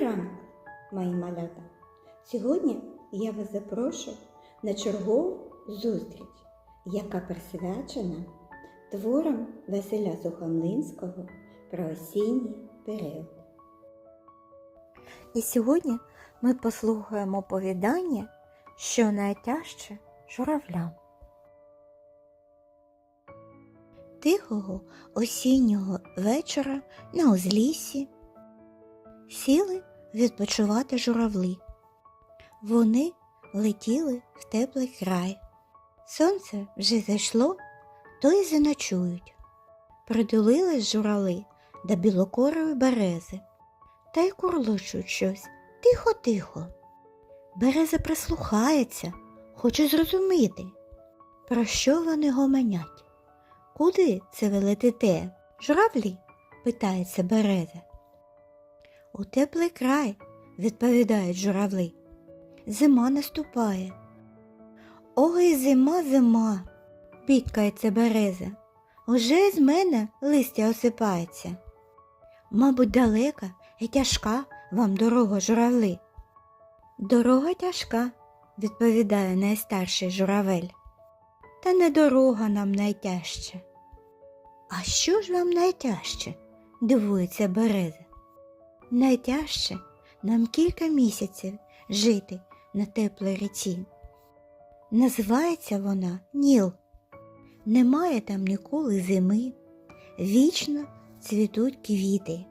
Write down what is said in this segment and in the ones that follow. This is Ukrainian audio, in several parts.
ранок, мої малята! Сьогодні я вас запрошую на чергову зустріч, яка присвячена творам Василя Сухомлинського про осінній період. І сьогодні ми послухаємо оповідання, що найтяжче журавлям. Тихого осіннього вечора на узліссі сіли відпочивати журавли. Вони летіли в теплий край. Сонце вже зайшло, то й заночують. Придулились журавли до білокорої берези та й курлочуть щось тихо-тихо. Береза прислухається, хоче зрозуміти, про що вони гомонять. Куди це ви летите? Журавлі? питається береза. У теплий край, відповідають журавли. Зима наступає. Ой, зима, зима, бідкається береза. Уже з мене листя осипається. Мабуть, далека і тяжка вам дорога журавли. Дорога тяжка, відповідає найстарший журавель. Та не дорога нам найтяжче. А що ж вам найтяжче? дивується береза. Найтяжче нам кілька місяців жити на теплій ріці. Називається вона Ніл. Немає там ніколи зими, вічно цвітуть квіти.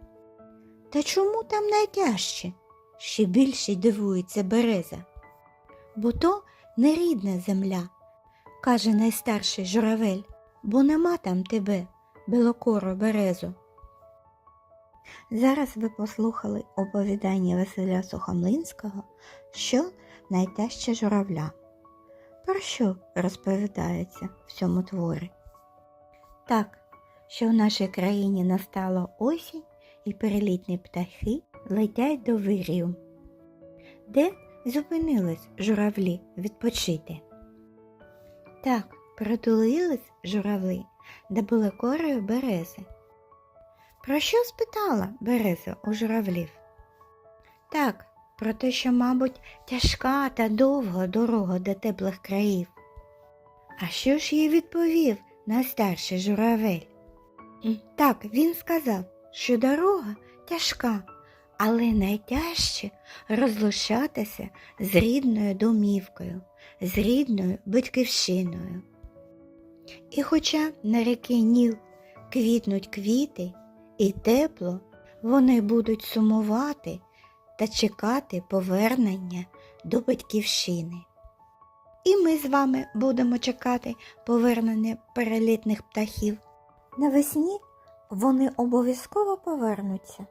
Та чому там найтяжче? Ще більше дивується береза. Бо то нерідна земля, каже найстарший журавель, бо нема там тебе, белокоро березу. Зараз ви послухали оповідання Василя Сухомлинського, що найтяжче журавля. Про що розповідається в цьому творі? Так, що в нашій країні настала осінь і перелітні птахи летять до вирію, де зупинились журавлі відпочити. Так, притулились журавли до белокорої берези. Про що спитала береза у журавлів? Так, про те, що, мабуть, тяжка та довга дорога до теплих країв. А що ж їй відповів найстарший журавель? Так, він сказав, що дорога тяжка, але найтяжче розлучатися з рідною домівкою, з рідною батьківщиною. І хоча на ріки Ніл квітнуть квіти і тепло, вони будуть сумувати та чекати повернення до батьківщини. І ми з вами будемо чекати повернення перелітних птахів. Навесні вони обов'язково повернуться.